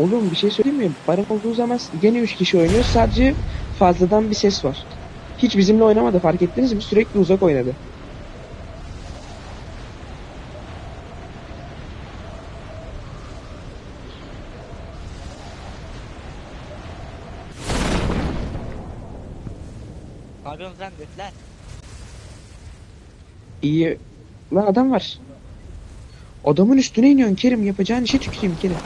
Oğlum bir şey söyleyeyim mi? Baran olduğu zaman gene 3 kişi oynuyor. Sadece fazladan bir ses var. Hiç bizimle oynamadı fark ettiniz mi? Sürekli uzak oynadı. Yapıyorsunuz lan götler? İyi. Lan adam var. Adamın üstüne iniyorsun Kerim. Yapacağın işe tüküreyim. Kerim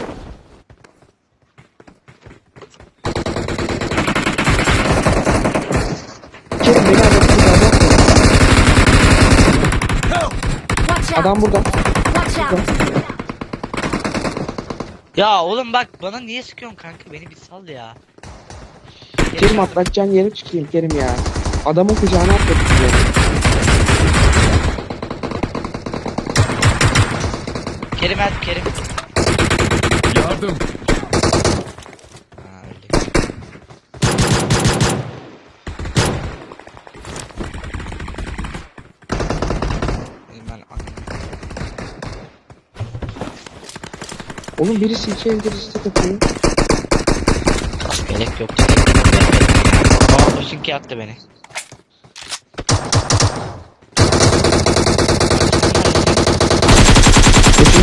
beni adam Watch out! Adam burada. Watch out! Ya oğlum bak bana niye sıkıyorsun kanka beni bir sal ya. Kerim atlatacağın yere tüküreyim Kerim ya. Adamın kucağına atladık diyor. Kerim hadi Kerim. Yardım. Ha öyle. Benim ben anladım. Oğlum birisi iki elde liste takıyor. Gerek yok. Aa Koşinki attı beni.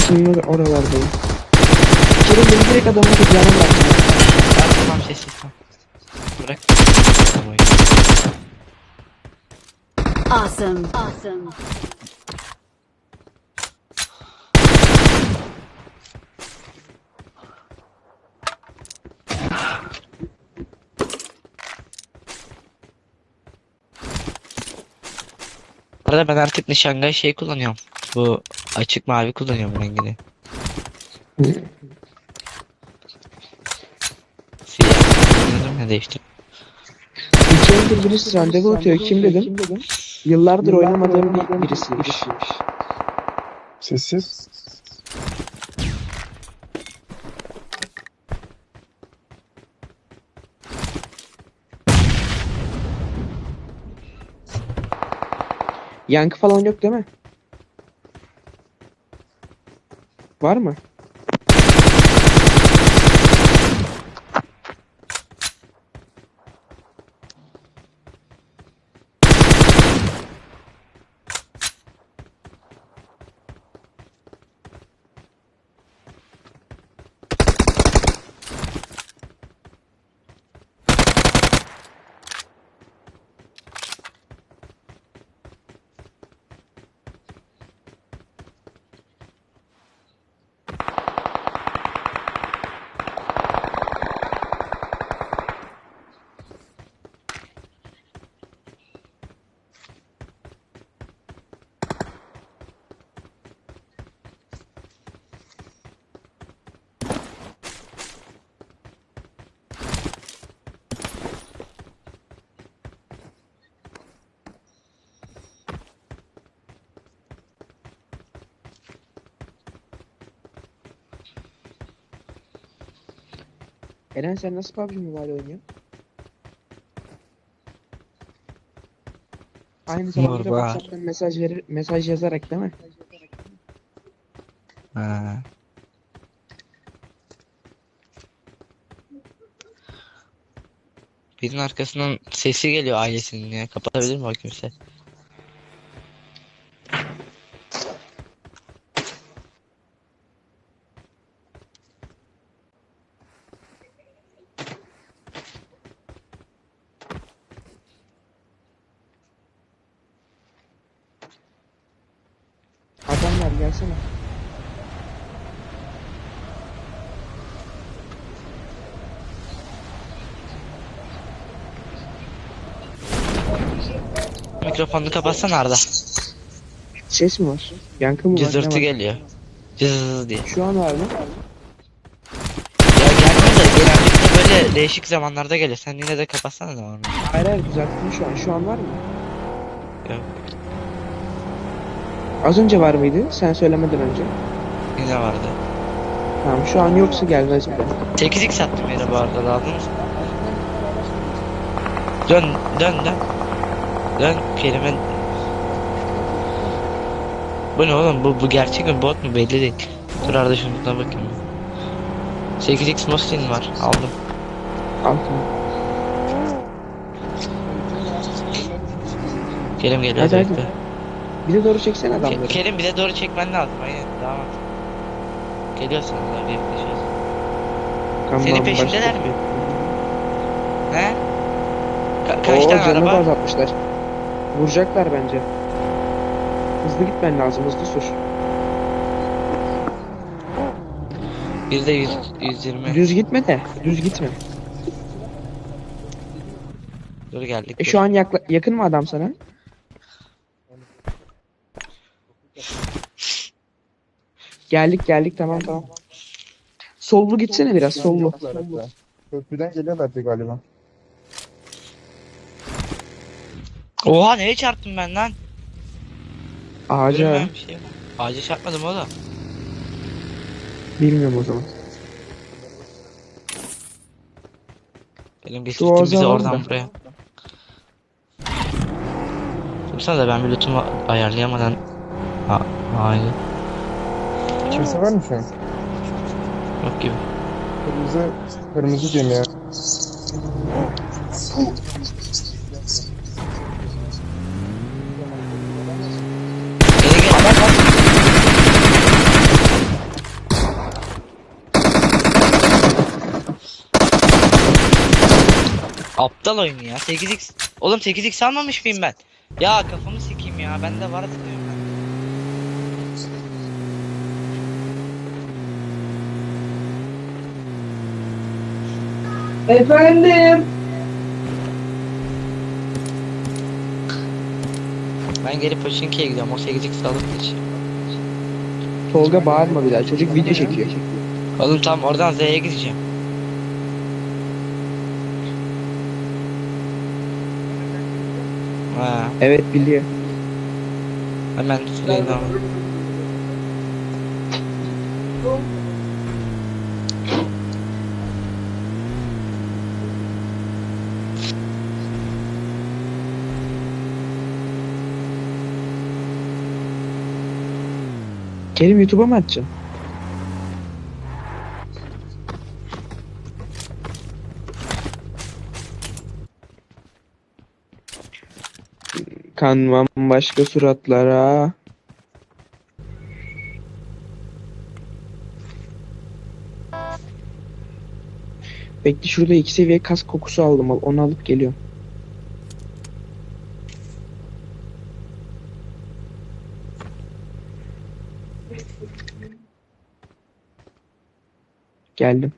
Senin or oralardayım. Kerim beni direkt adamın kucağına bıraktı. Ben tamam sessiz tamam. Bırak. Tamam, Awesome! Awesome! Arada ben artık nişangah şey kullanıyorum. Bu açık mavi kullanıyorum rengini. Siyah. Anladım ne değişti. İki elde birisi randevu atıyor. Kim dedim? Yıllardır oynamadığım bir birisiymiş. Sessiz. Yankı falan yok değil mi? Var mı? Eren sen nasıl PUBG Mobile oynuyorsun? Aynı zamanda Normal. WhatsApp'tan mesaj verir, mesaj yazarak değil mi? Ha. Birinin arkasından sesi geliyor ailesinin ya. Kapatabilir mi bakayım sen? Adamlar gelsene. Mikrofonunu kapatsana Arda. Ses mi var? Yankı mı var? Cızırtı var? geliyor. Cızız diye. Şu an var mı? Ya gelmiyor da genellikle böyle değişik zamanlarda geliyor. Sen yine de kapatsana da onu. Hayır hayır düzelttim şu an. Şu an var mı? Yok. Az önce var mıydı? Sen söylemeden önce. Yine vardı. Tamam şu an yoksa gel Recep. 8x attım yere bu arada mı? Dön dön dön. Dön kelime. Bu ne oğlum bu, bu gerçek mi bot mu belli değil. Dur Arda şuna bakayım. 8x Mosin var. Aldım. Al tamam. Kerim geliyor Hadi, hadi. Bir de doğru çeksene Ke- adamları. Kerim bize doğru çekmen lazım. Aynen. Devam et. Geliyor sana doğru yaklaşıyoruz. Tamam, Senin peşindeler mi? He? Ka- kaç Oo, tane canını araba? azaltmışlar. Vuracaklar bence. Hızlı gitmen lazım, hızlı sür. Bizde 100, 120. Düz gitme de, düz gitme. Dur geldik. E dur. şu an yakla- yakın mı adam sana? Geldik geldik tamam tamam. Sollu gitsene biraz sollu. Köprüden geliyorlardı galiba. Oha neye çarptım ben lan? Ağaca Görünmeyen bir şey? Ağaca çarpmadım oğlum. bilmiyorum o zaman. Benim ağza bizi var oradan da. buraya. Dursana da ben bir lootumu ayarlayamadan Ha, hayır. Kimse var mı şu an? Yok gibi. Kırmızı, kırmızı diyorum ya. Aptal oyun ya. 8x. Oğlum 8x almamış mıyım ben? Ya kafamı sikeyim ya. Bende var diyorum ben. Efendim. Ben geri Pochinki'ye gidiyorum. O 8x alıp geç. Tolga bağırma bir daha çocuk video çekiyor. Oğlum tam oradan Z'ye gideceğim. Ha, Evet biliyor. hemen Süleyman. Kerim YouTube'a mı atacaksın? Kanmam başka suratlara. Bekle şurada iki seviye kas kokusu aldım. Onu alıp geliyorum. Geldim.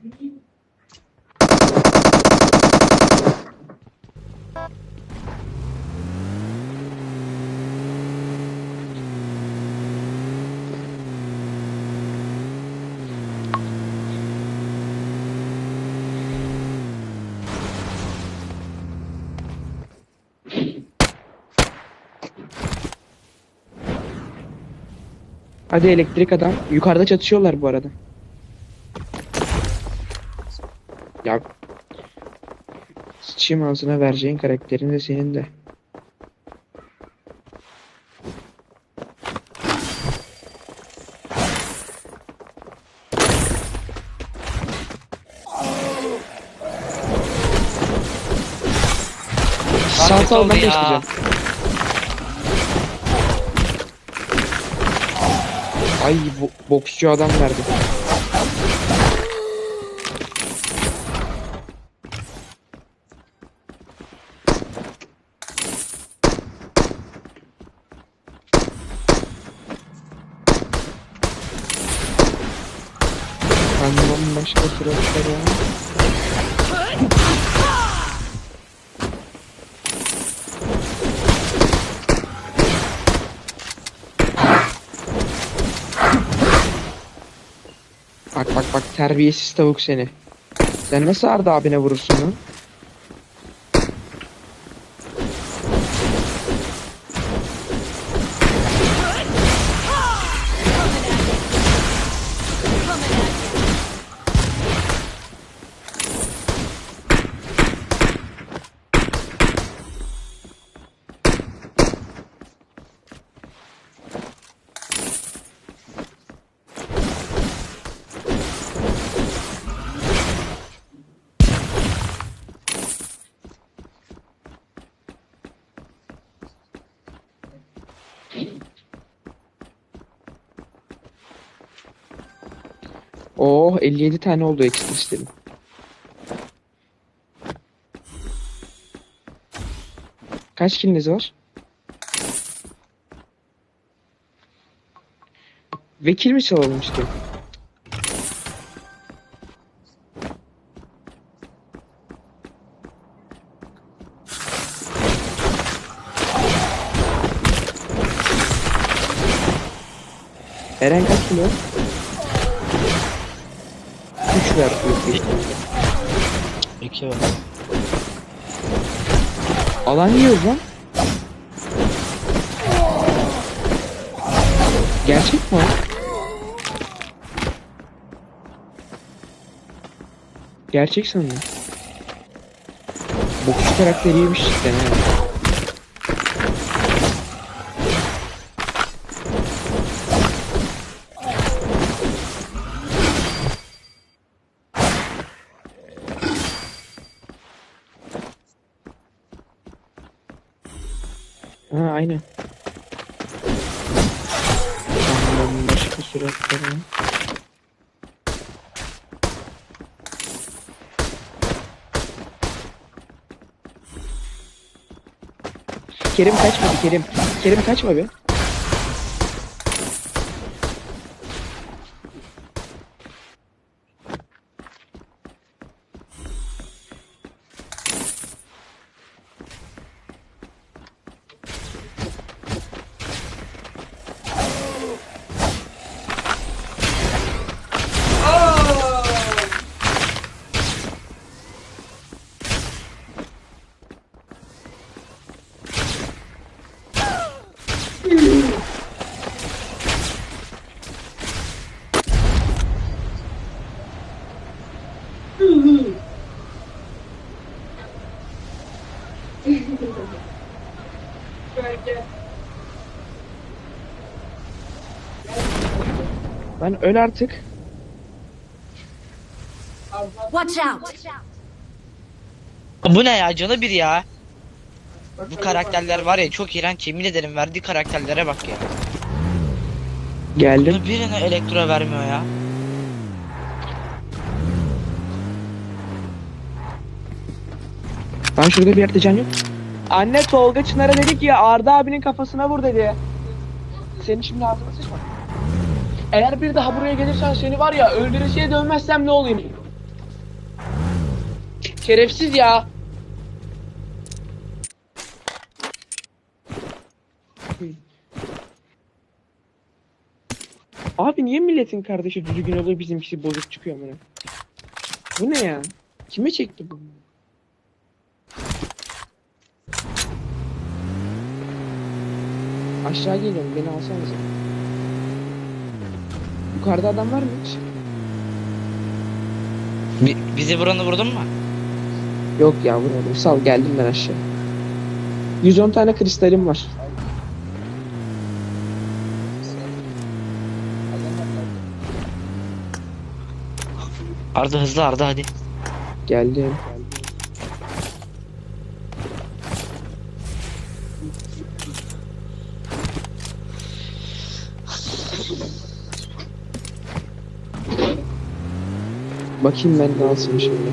Hadi elektrik adam. Yukarıda çatışıyorlar bu arada. Ya sıçayım ağzına vereceğin karakterin de senin de. Sağ sağ ben değiştireceğim. Ay bo boksçu adam verdi. Kanmam başka suratlara. Bak bak bak terbiyesiz tavuk seni. Sen nasıl Arda abine vurursun lan? 57 tane oldu ekstra istedim. Kaç kiliniz var? Vekil mi çalalım işte? Eren kaç kilo? 3 ver. yok, yok. İki var. Alan yiyoruz lan. Gerçek mi? Gerçek sandım. Bokçu karakteriymiş cidden ha. Aynen. Başka suratlara. Kerim kaçma bir Kerim. Kerim kaçma be. Lan öl artık. Watch out! Bu ne ya canı bir ya. Bu karakterler var ya çok iğrenç yemin ederim verdiği karakterlere bak ya. Geldim. Bunu birine elektro vermiyor ya. Lan şurada bir yerde can yok. Anne Tolga Çınar'a dedi ki Arda abinin kafasına vur dedi. Senin şimdi ağzına. Eğer bir daha buraya gelirsen seni var ya öldüresiye dönmezsem ne olayım? Şerefsiz ya. Abi niye milletin kardeşi düzgün oluyor bizimkisi bozuk çıkıyor amına? Bu ne ya? Kime çekti bu? Aşağı geliyorum beni alsanıza. Yukarıda adam var mı hiç? Bi- bizi vuranı vurdun mu? Yok ya vurmadım. Sal geldim ben aşağı. 110 tane kristalim var. Arda hızlı Arda hadi. Geldim. Bakayım ben ne alsın şimdi.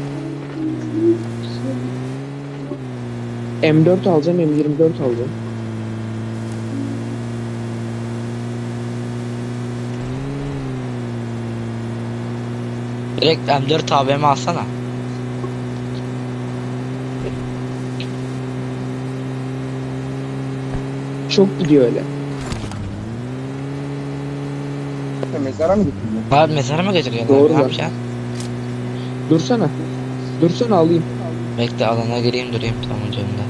M4 alacağım, M24 alacağım. Direkt M4 AVM alsana. Çok gidiyor öyle. Mezara mı gittin? Abi mezara mı götürüyorsun Doğru? Ne yapacaksın? Dursana. Dursana alayım. Bekle alana gireyim durayım tamam önünde.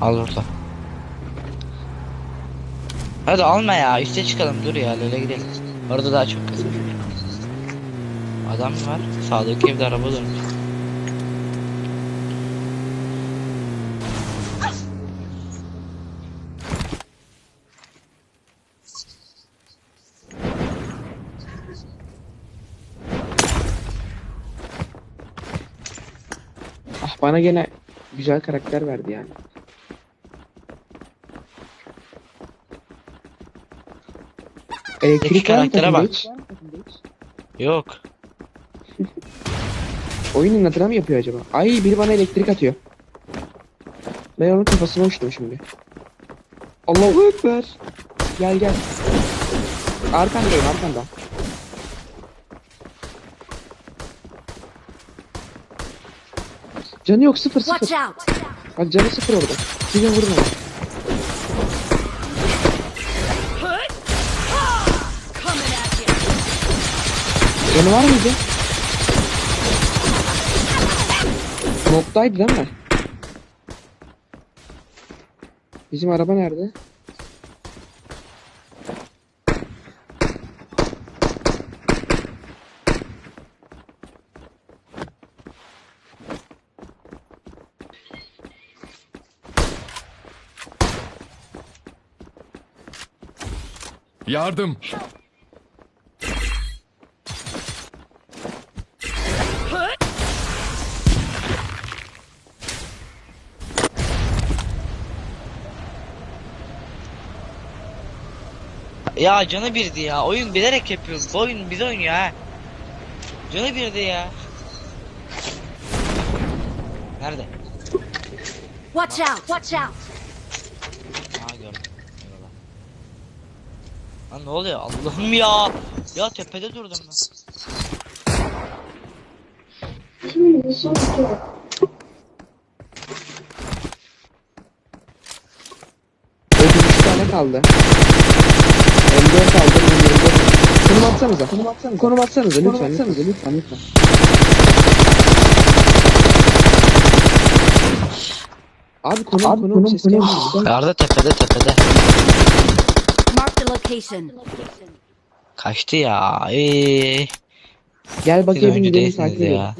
Al burada. Hadi alma ya üste çıkalım dur ya öyle gidelim. Orada daha çok kızım. Adam var? Sağdaki evde araba durmuş. Bana gene güzel karakter verdi yani. Elektrik karaktere bak. hiç? Yok. Oyun inatına mı yapıyor acaba? Ay biri bana elektrik atıyor. Ben onun kafasına uçtum şimdi. Allahu Ekber. Gel gel. Arkandayım arkanda. Canı yok sıfır sıfır. Bak canı sıfır orada. At you! Canı var mıydı? Noktaydı değil mi? Bizim araba nerede? Yardım. Ya canı birdi ya. Oyun bilerek yapıyor. Bu oyun bize oynuyor ha. Canı birdi ya. Nerede? Watch out! Watch out! Lan ne oluyor? Allah'ım ya. Ya tepede durdum ben. Tane kaldı. M4 kaldı. M24. Konum atsanıza. Konum atsanıza. Konum atsanıza lütfen. Lütfen lütfen lütfen. Abi konum Abi, konum, ses gelmiyor. Arda tepede tepede. Location. Kaçtı ya. Eee. Gel Siz beni değilsiniz takip edin. ya.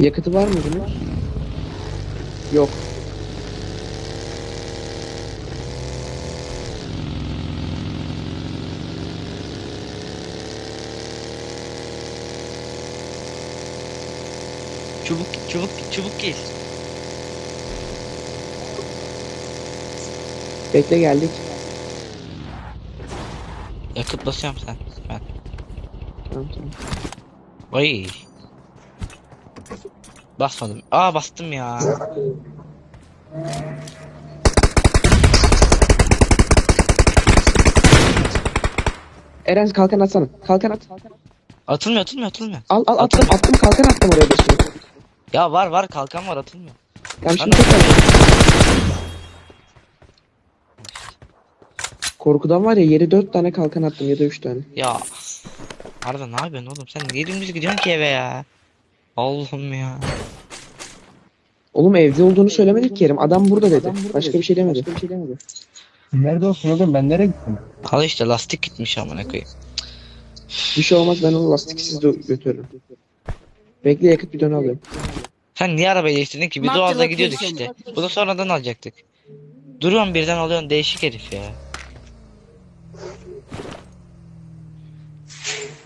Yakıtı var mı bunun? Yok. Çubuk çubuk çubuk giy. Bekle geldik. Yakıt basıyorum sen. Ben. Tamam tamam. Oy. Basmadım. Aa bastım ya. Eren kalkan atsana. Kalkan at. Atılmıyor atılmıyor atılmıyor. Al al attım attım kalkan attım oraya başına. Ya var var kalkan var atılmıyor. Tamam şimdi tekrar. Korkudan var ya yeri dört tane kalkan attım ya da üç tane. Ya. Arda ne yapıyorsun oğlum? Sen niye dümdüz gidiyorsun ki eve ya? Allah'ım ya. Oğlum evde olduğunu söylemedik ki Kerim. Adam burada dedi. Başka bir şey demedi. Nerede olsun oğlum ben nereye gittim? Al işte lastik gitmiş amına koyayım. Bir şey olmaz ben onu lastiksiz de götürürüm. Bekle yakıt bidonu alıyorum. Sen niye arabayı değiştirdin ki? Biz Mark o the anda gidiyorduk location. işte. Bunu sonradan alacaktık. Duruyorsun birden alıyorsun değişik herif ya.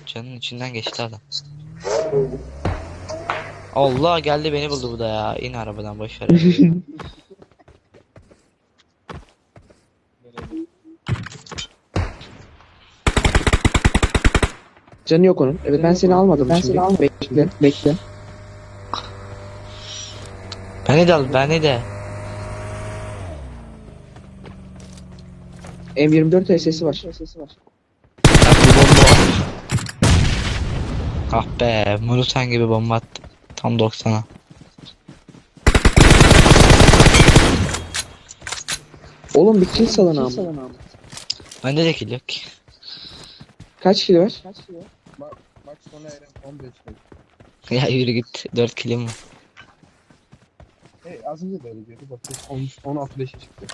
Canın içinden geçti adam. Allah geldi beni buldu bu da ya. İn arabadan boş ver. Canı yok onun. Evet ben seni almadım Ben şimdi. seni almadım. Bekle bekle. beni de al beni de. M24 SS'i var. Bu bomba. Ah be Murutan gibi bomba attım. Tam 90'a. Oğlum bir kill salın ama. Bende de kill yok ki. Kaç kill var? Bak, bak sonra Eren 15 dedi. ya yürü git 4 killim var. E, az önce de öyle diyordu. Bak 13, 16 5'e çıktı.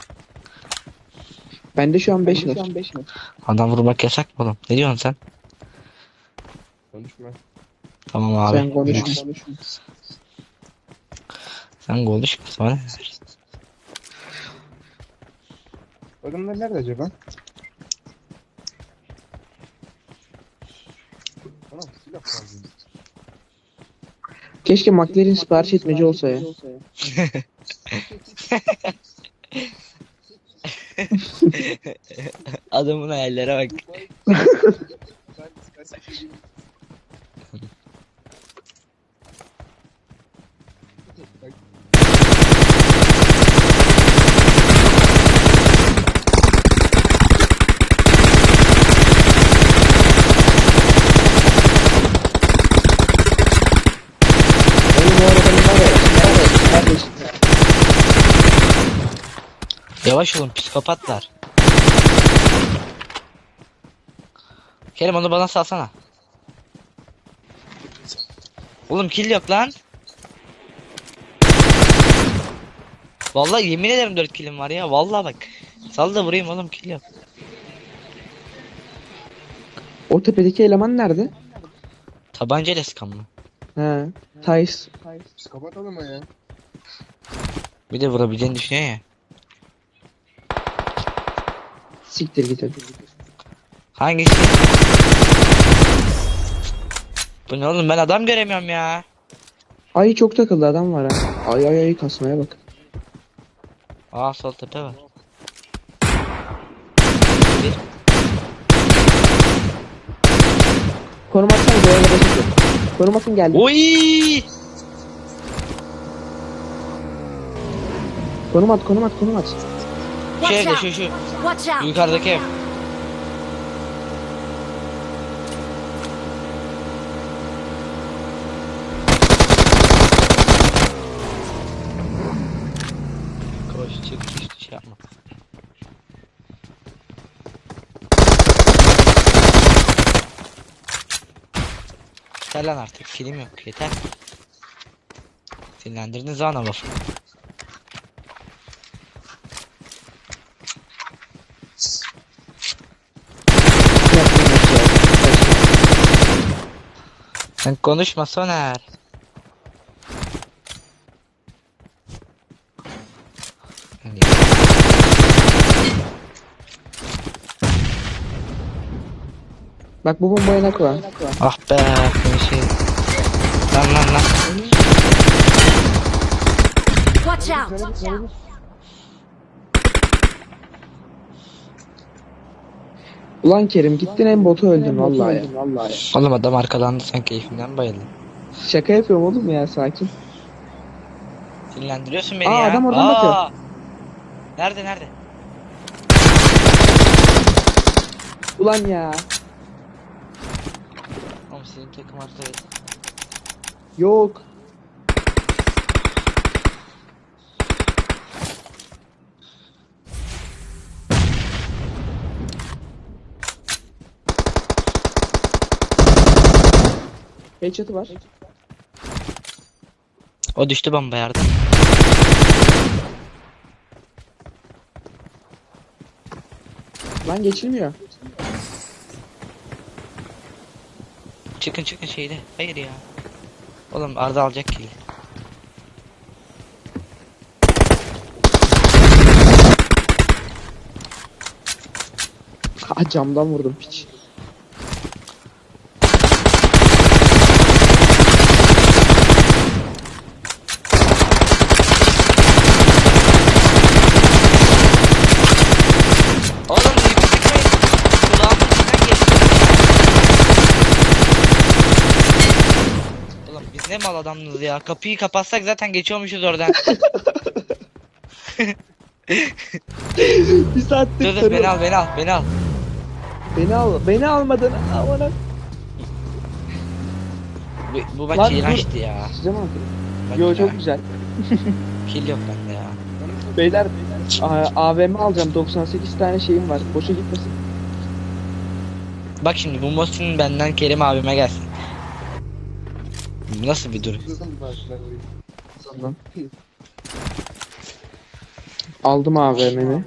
Bende şu an 5 var. Adam vurmak yasak mı oğlum? Ne diyorsun sen? Konuşma. Tamam abi. Sen konuşma. Sen konuş. Sonra? Adamlar nerede acaba? Anam silah lazım. Keşke McLaren sipariş etmeci olsa ya. Adamın hayallere. Bak, Oğlum o arabanın var ya. var ya, kardeşim. Yavaş olun psikopatlar. Kerim onu bana salsana. Oğlum kill yok lan. Vallahi yemin ederim 4 killim var ya. Vallahi bak. Sal da vurayım oğlum kill yok. O tepedeki eleman nerede? Tabancayla sıkan mı? He. Tays. Psikopat adamı ya. Bir de vurabileceğini düşünüyor ya. Siktir git hadi. Hangisi? Bu ne oğlum ben adam göremiyorum ya. Ay çok takıldı adam var ha. Ay ay ay kasmaya bak. Aa sol tepe var. Bir. Arada basit. Konum atın geldi. Oy! Konum at konum at konum at. Evde out! şu şu. Yukarıdaki ev. Koş çık hiç şey yapma. Yeter lan artık film yok yeter. Sinirlendirdiniz lan ama. Sen konuşma Soner. Bak bu bombaya nak var. Ah be bir şey. Lan lan lan. Watch out! Watch out! Ulan Kerim gittin en botu öldün vallahi ya. Oğlum adam arkalandı sen keyfinden bayıldın. Şaka yapıyorum oğlum ya sakin. Sinirlendiriyorsun beni Aa, ya. adam oradan bakıyor. Nerede nerede? Ulan ya. Oğlum senin takım arkadaş. Yok. Headshot'ı var. O düştü bomba yardım. Lan geçilmiyor. Çıkın çıkın şeyde. Hayır ya. Oğlum Arda alacak ki. Ha camdan vurdum piç. Oğlum çıkmayın. Kulağımın içinden geçti. Oğlum biz ne mal adamız ya. Kapıyı kapatsak zaten geçiyormuşuz oradan. Bir saattir dur dur beni al beni al beni al. Beni al. Beni almadın. Aman Bu, bu maç iğrençti ya. Size mi atayım? Yo çok güzel. Kill yok bende ya. Beyler A- AVM alacağım. 98 tane şeyim var. Boşa gitmesin. Bak şimdi bu Mosin benden Kerim abime gelsin. Nasıl bir durum? Aldım AVM'mi.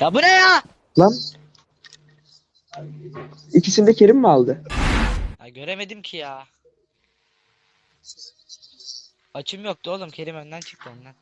Ya bu ne ya? Lan. İkisini de Kerim mi aldı? ya göremedim ki ya. Açım yoktu oğlum Kerim önden çıktı önden.